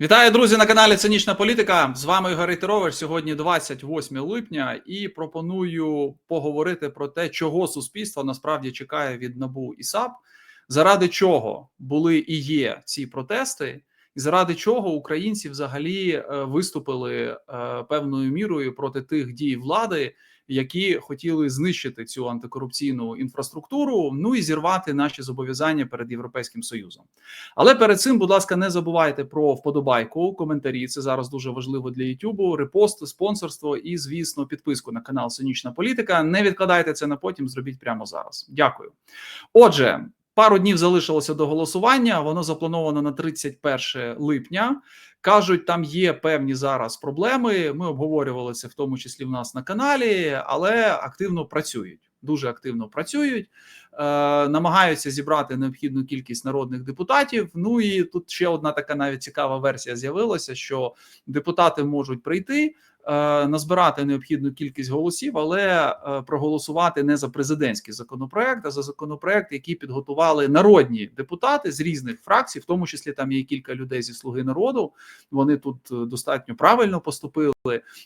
Вітаю, друзі, на каналі Цинічна Політика. З вами Ігор Рейтерович. Сьогодні 28 липня, і пропоную поговорити про те, чого суспільство насправді чекає від НАБУ і САП, заради чого були і є ці протести, і заради чого українці взагалі е, виступили е, певною мірою проти тих дій влади, які хотіли знищити цю антикорупційну інфраструктуру, ну і зірвати наші зобов'язання перед європейським союзом. Але перед цим, будь ласка, не забувайте про вподобайку, коментарі. Це зараз дуже важливо для Ютубу, репост, спонсорство і, звісно, підписку на канал Сонячна Політика. Не відкладайте це на потім, зробіть прямо зараз. Дякую. Отже. Пару днів залишилося до голосування. Воно заплановано на 31 липня. Кажуть, там є певні зараз проблеми. Ми обговорювали це в тому числі в нас на каналі, але активно працюють. Дуже активно працюють, е, намагаються зібрати необхідну кількість народних депутатів. Ну і тут ще одна така навіть цікава версія з'явилася: що депутати можуть прийти, назбирати необхідну кількість голосів, але е, проголосувати не за президентський законопроект, а за законопроект, який підготували народні депутати з різних фракцій, в тому числі там є кілька людей зі слуги народу. Вони тут е, достатньо правильно поступили.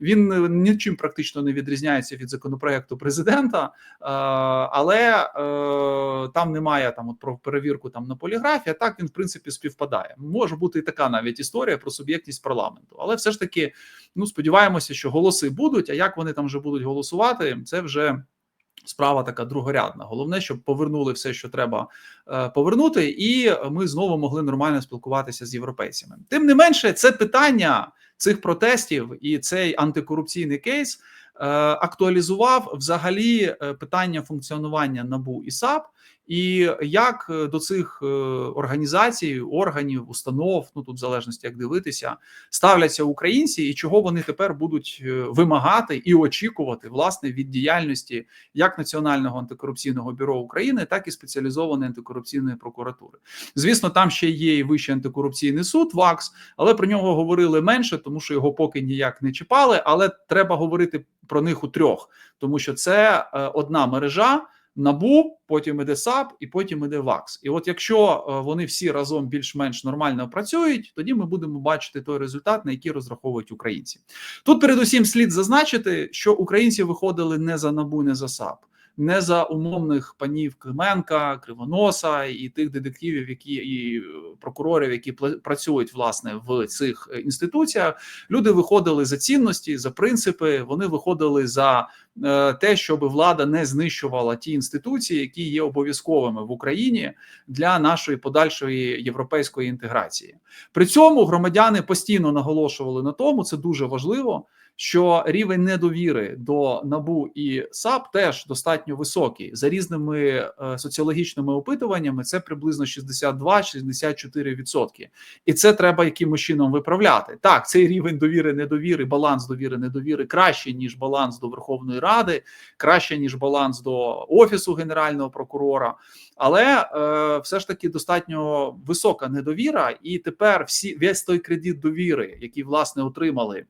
Він нічим практично не відрізняється від законопроекту президента, але там немає там от про перевірку там на поліграфі. а Так він в принципі співпадає. Може бути і така навіть історія про суб'єктність парламенту, але все ж таки, ну сподіваємося, що голоси будуть. А як вони там вже будуть голосувати, це вже. Справа така другорядна. Головне, щоб повернули все, що треба е, повернути, і ми знову могли нормально спілкуватися з європейцями. Тим не менше, це питання цих протестів і цей антикорупційний кейс е, актуалізував взагалі е, питання функціонування набу і САП. І як е, до цих е, організацій, органів, установ, ну тут в залежності як дивитися, ставляться українці, і чого вони тепер будуть е, вимагати і очікувати власне від діяльності як Національного антикорупційного бюро України, так і спеціалізованої антикорупційної прокуратури. Звісно, там ще є і вищий антикорупційний суд ВАКС, але про нього говорили менше, тому що його поки ніяк не чіпали. Але треба говорити про них у трьох, тому що це одна мережа. Набу, потім іде САП, і потім іде ВАКС. І от якщо е, вони всі разом більш-менш нормально працюють, тоді ми будемо бачити той результат, на який розраховують українці. Тут передусім слід зазначити, що українці виходили не за набу, не за САП не за умовних панів Клименка, Кривоноса і тих детективів, які і е, прокурорів, які працюють власне в цих е, інституціях. Люди виходили за цінності, за принципи. Вони виходили за е, те, щоб влада не знищувала ті інституції, які є обов'язковими в Україні для нашої подальшої європейської інтеграції. При цьому громадяни постійно наголошували на тому, це дуже важливо що рівень недовіри до набу і САП теж достатньо високий за різними е, соціологічними опитуваннями. Це приблизно 62-64%. і це треба якимось чином виправляти. Так, цей рівень довіри, недовіри, баланс довіри, недовіри краще ніж баланс до Верховної Ради, краще ніж баланс до офісу генерального прокурора, але е, все ж таки достатньо висока недовіра, і тепер всі весь той кредит довіри, який власне отримали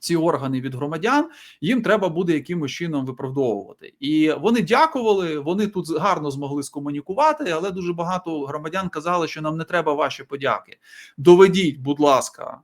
ці органи від громадян їм треба буде якимось чином виправдовувати, і вони дякували. Вони тут гарно змогли скомунікувати, але дуже багато громадян казали, що нам не треба ваші подяки. Доведіть, будь ласка,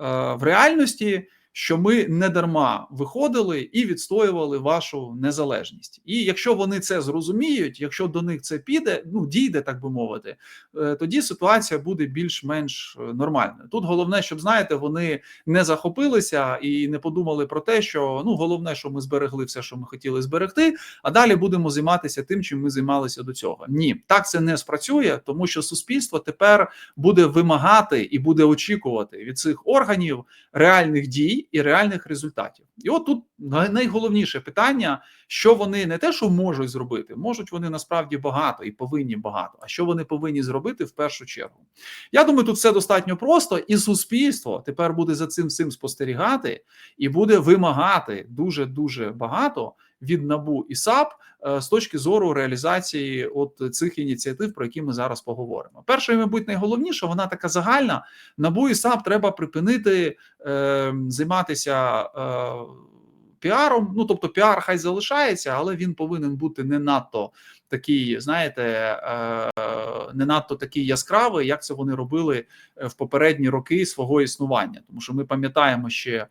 е, в реальності що ми не дарма виходили і відстоювали вашу незалежність. І якщо вони це зрозуміють, якщо до них це піде, ну дійде, так би мовити, е, тоді ситуація буде більш-менш е, нормальною. Тут головне, щоб знаєте, вони не захопилися і не подумали про те, що ну головне, що ми зберегли все, що ми хотіли зберегти, а далі будемо займатися тим, чим ми займалися до цього. Ні, так це не спрацює, тому що суспільство тепер буде вимагати і буде очікувати від цих органів реальних дій і реальних результатів. І от тут найголовніше питання, що вони не те, що можуть зробити, можуть вони насправді багато і повинні багато. А що вони повинні зробити в першу чергу? Я думаю, тут все достатньо просто, і суспільство тепер буде за цим всім спостерігати і буде вимагати дуже дуже багато від набу і САП е, з точки зору реалізації от цих ініціатив, про які ми зараз поговоримо. Перша, мабуть, найголовніше, вона така загальна. Набу і САП треба припинити е, займатися. Е, Піаром, ну тобто піар хай залишається, але він повинен бути не надто такий, знаєте, е, не надто такий яскравий, як це вони робили е, в попередні роки свого існування. Тому що ми пам'ятаємо ще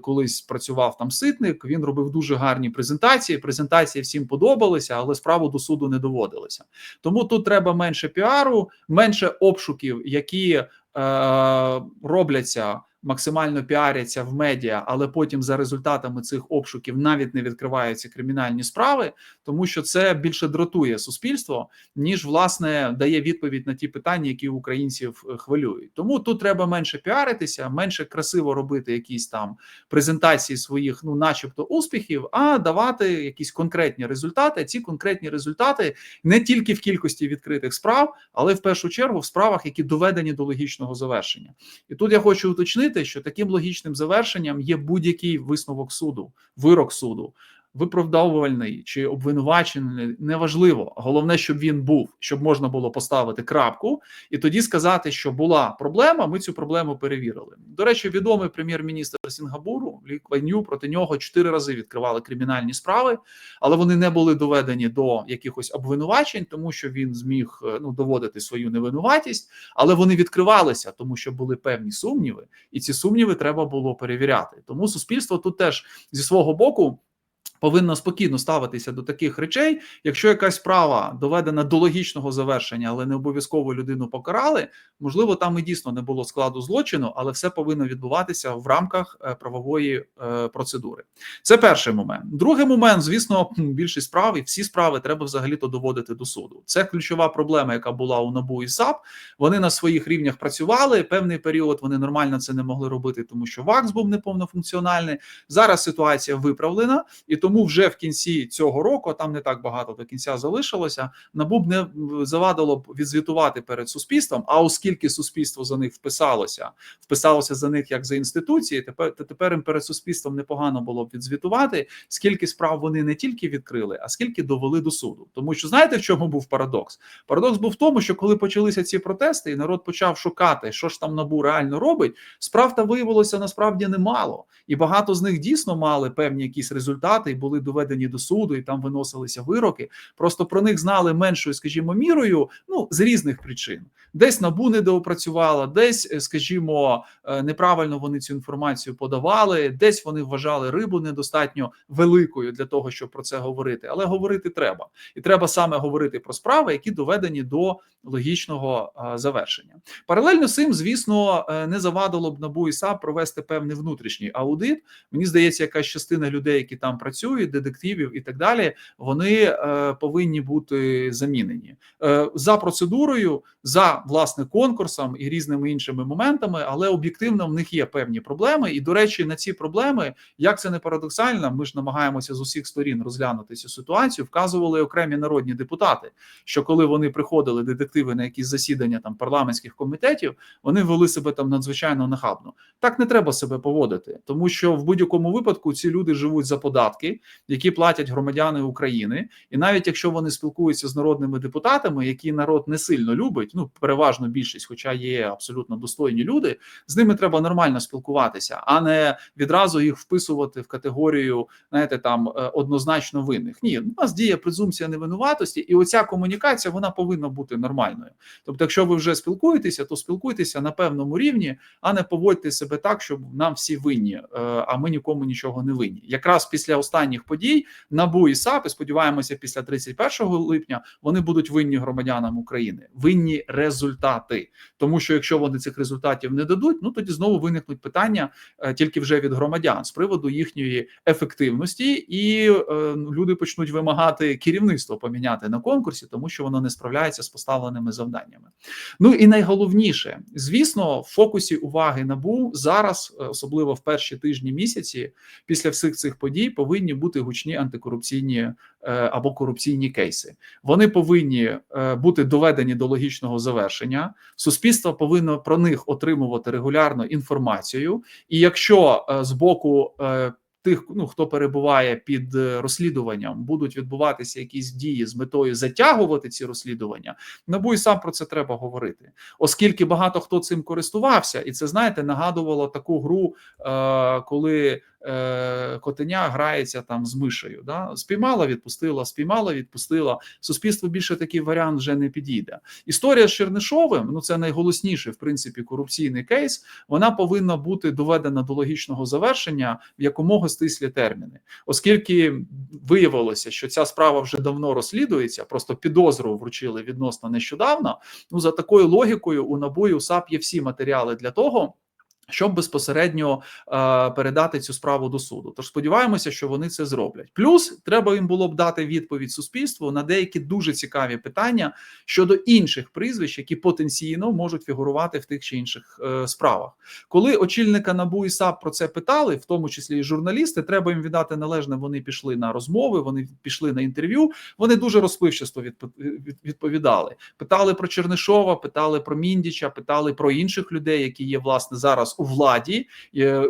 колись працював там ситник. Він робив дуже гарні презентації. Презентації всім подобалися, але справу до суду не доводилися. Тому тут треба менше піару, менше обшуків, які е, робляться. Максимально піаряться в медіа, але потім за результатами цих обшуків навіть не відкриваються кримінальні справи, тому що це більше дратує суспільство, ніж власне дає відповідь на ті питання, які українців е, хвилюють. Тому тут треба менше піаритися, менше красиво робити якісь там презентації своїх, ну, начебто, успіхів, а давати якісь конкретні результати. Ці конкретні результати не тільки в кількості відкритих справ, але в першу чергу в справах, які доведені до логічного завершення. І тут я хочу уточнити, що таким логічним завершенням є будь-який висновок суду, вирок суду. Виправдовувальний чи обвинувачений неважливо. Головне, щоб він був, щоб можна було поставити крапку, і тоді сказати, що була проблема. Ми цю проблему перевірили. До речі, відомий прем'єр-міністр Сінгапуру Лі Кван проти нього чотири рази відкривали кримінальні справи, але вони не були доведені до якихось обвинувачень, тому що він зміг е, ну доводити свою невинуватість, але вони відкривалися, тому що були певні сумніви, і ці сумніви треба було перевіряти. Тому суспільство тут теж зі свого боку. Повинно спокійно ставитися до таких речей. Якщо якась справа доведена до логічного завершення, але не обов'язково людину покарали, можливо, там і дійсно не було складу злочину, але все повинно відбуватися в рамках е, правової е, процедури. Це перший момент. Другий момент, звісно, більшість справ і всі справи треба взагалі-то доводити до суду. Це ключова проблема, яка була у НАБУ і САП. Вони на своїх рівнях працювали. Певний період вони нормально це не могли робити, тому що ВАКС був неповнофункціональний. Зараз ситуація виправлена, і тому вже в кінці цього року, там не так багато до кінця залишилося. НАБУ б не завадило б відзвітувати перед суспільством. А оскільки суспільство за них вписалося, вписалося за них як за інституції, тепер тепер їм перед суспільством непогано було б відзвітувати, скільки справ вони не тільки відкрили, а скільки довели до суду. Тому що знаєте, в чому був парадокс? Парадокс був в тому, що коли почалися ці протести, і народ почав шукати, що ж там набу реально робить, справ та виявилося насправді немало, і багато з них дійсно мали певні якісь результати були доведені до суду, і там виносилися вироки. Просто про них знали меншою, скажімо, мірою, ну з різних причин. Десь набу не доопрацювала, десь, е, скажімо, е, неправильно вони цю інформацію подавали, десь вони вважали рибу недостатньо великою для того, щоб про це говорити. Але говорити треба, і треба саме говорити про справи, які доведені до логічного е, завершення. Паралельно з цим, звісно, е, не завадило б НАБУ і САП провести певний внутрішній аудит. Мені здається, якась частина людей, які там працюють, детективів і так далі, вони е, повинні бути замінені за процедурою, за власне конкурсом і різними іншими моментами, але об'єктивно в них є певні проблеми. І до речі, на ці проблеми, як це не парадоксально, ми ж намагаємося з усіх сторін розглянути цю ситуацію. Вказували окремі народні депутати, що коли вони приходили детективи на якісь засідання там парламентських комітетів, вони вели себе там надзвичайно нахабно. Так не треба себе поводити, тому що в будь-якому випадку ці люди живуть за податки, які платять громадяни України, і навіть якщо вони спілкуються з народними депутатами, які народ не сильно любить, ну переважно більшість, хоча є абсолютно достойні люди, з ними треба нормально спілкуватися, а не відразу їх вписувати в категорію, знаєте, там е, однозначно винних. Ні, у нас діє презумпція невинуватості, і оця комунікація вона повинна бути нормальною. Тобто, якщо ви вже спілкуєтеся, то спілкуйтеся на певному рівні, а не поводьте себе так, щоб нам всі винні, е, а ми нікому нічого не винні. Якраз після останніх подій НАБУ і САП, і сподіваємося, після 31 липня вони будуть винні громадянам України, винні результати. Тому що якщо вони цих результатів не дадуть, ну тоді знову виникнуть питання е, тільки вже від громадян з приводу їхньої ефективності, і е, люди почнуть вимагати керівництво поміняти на конкурсі, тому що воно не справляється з поставленими завданнями. Ну і найголовніше, звісно, в фокусі уваги набу зараз, е, особливо в перші тижні місяці, після всіх цих подій, повинні бути гучні антикорупційні е, або корупційні кейси. Вони повинні е, бути доведені до логічного завершення. Суспільство повинно про них отримувати регулярно інформацію, і якщо з боку Тих, ну хто перебуває під е, розслідуванням, будуть відбуватися якісь дії з метою затягувати ці розслідування. Набу і сам про це треба говорити, оскільки багато хто цим користувався, і це знаєте, нагадувало таку гру, е, коли е, котеня грається там з мишею. Да? Спіймала, відпустила, спіймала, відпустила. Суспільство більше такий варіант вже не підійде. Історія з Чернишовим, ну це найголосніший в принципі корупційний кейс. Вона повинна бути доведена до логічного завершення в якомога стислі терміни, оскільки виявилося, що ця справа вже давно розслідується, просто підозру вручили відносно нещодавно. Ну за такою логікою у НАБУ і УСАП є всі матеріали для того. Щоб безпосередньо е, передати цю справу до суду, тож сподіваємося, що вони це зроблять. Плюс треба їм було б дати відповідь суспільству на деякі дуже цікаві питання щодо інших прізвищ, які потенційно можуть фігурувати в тих чи інших е, справах. Коли очільника НАБУ і САП про це питали, в тому числі і журналісти, треба їм віддати належне. Вони пішли на розмови, вони пішли на інтерв'ю. Вони дуже розпливчасто відповідали. Питали про Чернишова, питали про Міндіча, питали про інших людей, які є власне зараз у владі,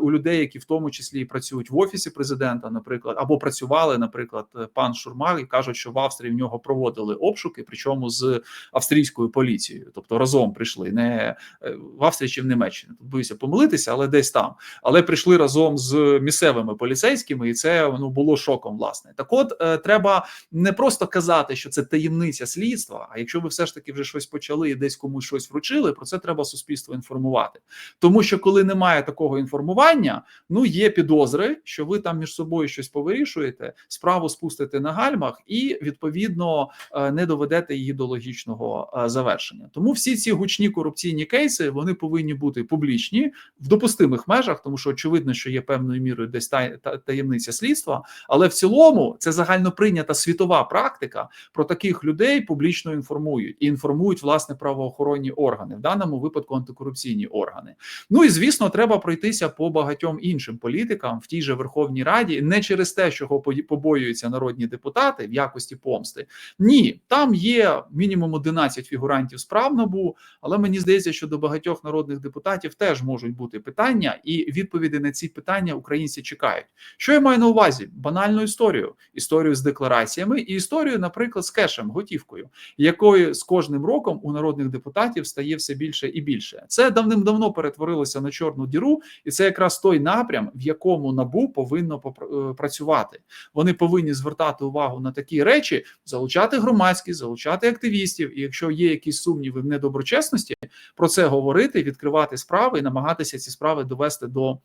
у людей, які в тому числі працюють в офісі президента, наприклад, або працювали, наприклад, пан Шурмар, і кажуть, що в Австрії в нього проводили обшуки, причому з австрійською поліцією, тобто разом прийшли не е, в Австрії чи в Німеччині. Тут боюся помилитися, але десь там. Але прийшли разом з місцевими поліцейськими, і це ну було шоком. Власне, так от е, треба не просто казати, що це таємниця слідства. А якщо ви все ж таки вже щось почали і десь комусь щось вручили, про це треба суспільство інформувати, тому що коли немає такого інформування, ну є підозри, що ви там між собою щось повирішуєте, справу спустите на гальмах і відповідно е, не доведете її до логічного е, завершення. Тому всі ці гучні корупційні кейси вони повинні бути публічні в допустимих межах, тому що очевидно, що є певною мірою десь таємниця слідства, але в цілому це загальноприйнята світова практика про таких людей публічно інформують і інформують власне правоохоронні органи в даному випадку антикорупційні органи. Ну і звісно звісно, треба пройтися по багатьом іншим політикам в тій же Верховній Раді, не через те, чого побоюються народні депутати в якості помсти. Ні, там є мінімум 11 фігурантів справ набу, але мені здається, що до багатьох народних депутатів теж можуть бути питання, і відповіді на ці питання українці чекають. Що я маю на увазі? Банальну історію: історію з деклараціями і історію, наприклад, з кешем, готівкою, якої з кожним роком у народних депутатів стає все більше і більше. Це давним-давно перетворилося на чорну діру, і це якраз той напрям, в якому набу повинно е, працювати. Вони повинні звертати увагу на такі речі, залучати громадськість, залучати активістів. І якщо є якісь сумніви в недоброчесності, про це говорити, відкривати справи і намагатися ці справи довести до.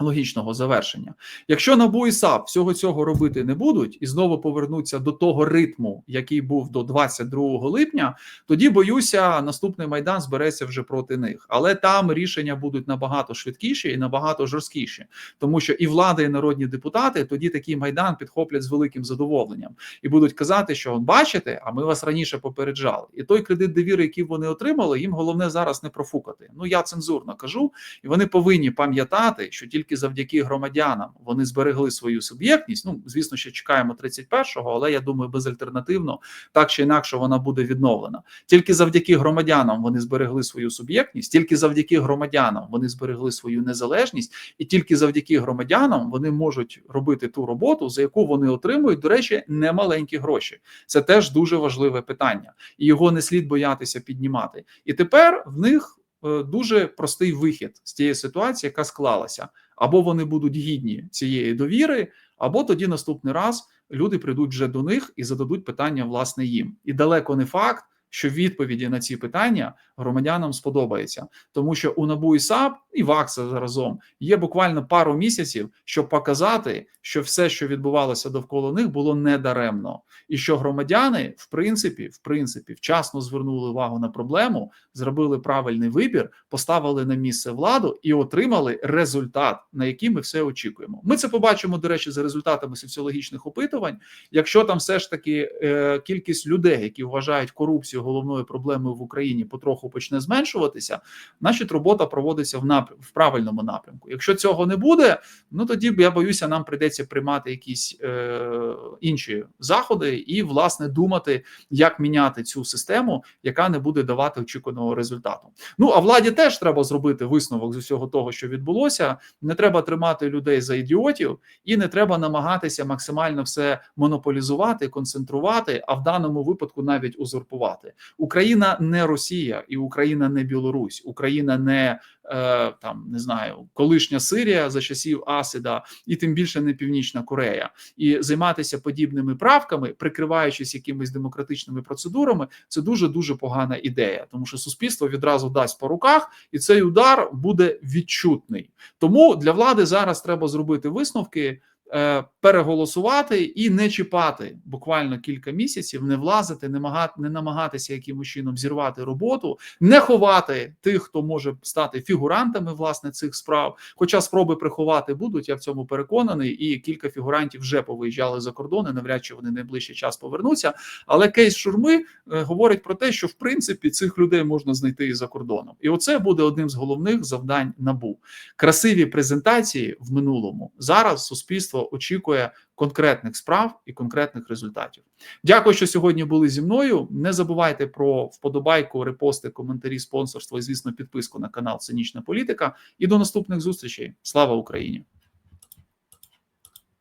Логічного завершення, якщо НАБУ і САП всього цього робити не будуть і знову повернуться до того ритму, який був до 22 липня, тоді боюся, наступний майдан збереться вже проти них. Але там рішення будуть набагато швидкіші і набагато жорсткіші, тому що і влада, і народні депутати тоді такий майдан підхоплять з великим задоволенням і будуть казати, що бачите, а ми вас раніше попереджали. І той кредит довіри, який вони отримали, їм головне зараз не профукати. Ну я цензурно кажу, і вони повинні пам'ятати, що тільки завдяки громадянам вони зберегли свою суб'єктність. Ну звісно, ще чекаємо 31-го, але я думаю, безальтернативно так чи інакше вона буде відновлена. Тільки завдяки громадянам вони зберегли свою суб'єктність, тільки завдяки громадянам вони зберегли свою незалежність, і тільки завдяки громадянам вони можуть робити ту роботу, за яку вони отримують, до речі, немаленькі гроші. Це теж дуже важливе питання, і його не слід боятися піднімати. І тепер в них. Е, дуже простий вихід з тієї ситуації, яка склалася, або вони будуть гідні цієї довіри, або тоді наступний раз люди прийдуть вже до них і зададуть питання власне їм. І далеко не факт, що відповіді на ці питання громадянам сподобається, тому що у НАБУ і САП і ВАКСа заразом є буквально пару місяців, щоб показати, що все, що відбувалося довкола них, було недаремно, і що громадяни, в принципі, в принципі, вчасно звернули увагу на проблему, зробили правильний вибір, поставили на місце владу і отримали результат, на який ми все очікуємо. Ми це побачимо, до речі, за результатами соціологічних опитувань. Якщо там все ж таки е, кількість людей, які вважають корупцію головною проблемою в Україні, потроху почне зменшуватися, значить робота проводиться в в правильному напрямку. Якщо цього не буде, ну тоді я боюся, нам прийдеться приймати якісь е, інші заходи і власне думати, як міняти цю систему, яка не буде давати очікуваного результату. Ну а владі теж треба зробити висновок з усього того, що відбулося. Не треба тримати людей за ідіотів, і не треба намагатися максимально все монополізувати, концентрувати, а в даному випадку навіть узурпувати. Україна не Росія і Україна не Білорусь, Україна не е, там не знаю, колишня Сирія за часів Асида, і тим більше не Північна Корея. І займатися подібними правками, прикриваючись якимись демократичними процедурами, це дуже дуже погана ідея, тому що суспільство відразу дасть по руках, і цей удар буде відчутний. Тому для влади зараз треба зробити висновки. Е, Переголосувати і не чіпати буквально кілька місяців, не влазити, не не намагатися якимось чином зірвати роботу, не ховати тих, хто може стати фігурантами власне цих справ. Хоча спроби приховати будуть, я в цьому переконаний, і кілька фігурантів вже повиїжджали за кордони. Навряд чи вони найближчий час повернуться. Але кейс шурми е, говорить про те, що в принципі цих людей можна знайти і за кордоном, і оце буде одним з головних завдань набу. Красиві презентації в минулому зараз суспільство очікує конкретних справ і конкретних результатів. Дякую, що сьогодні були зі мною. Не забувайте про вподобайку, репости, коментарі, спонсорство і звісно підписку на канал Цинічна Політика. І до наступних зустрічей. Слава Україні!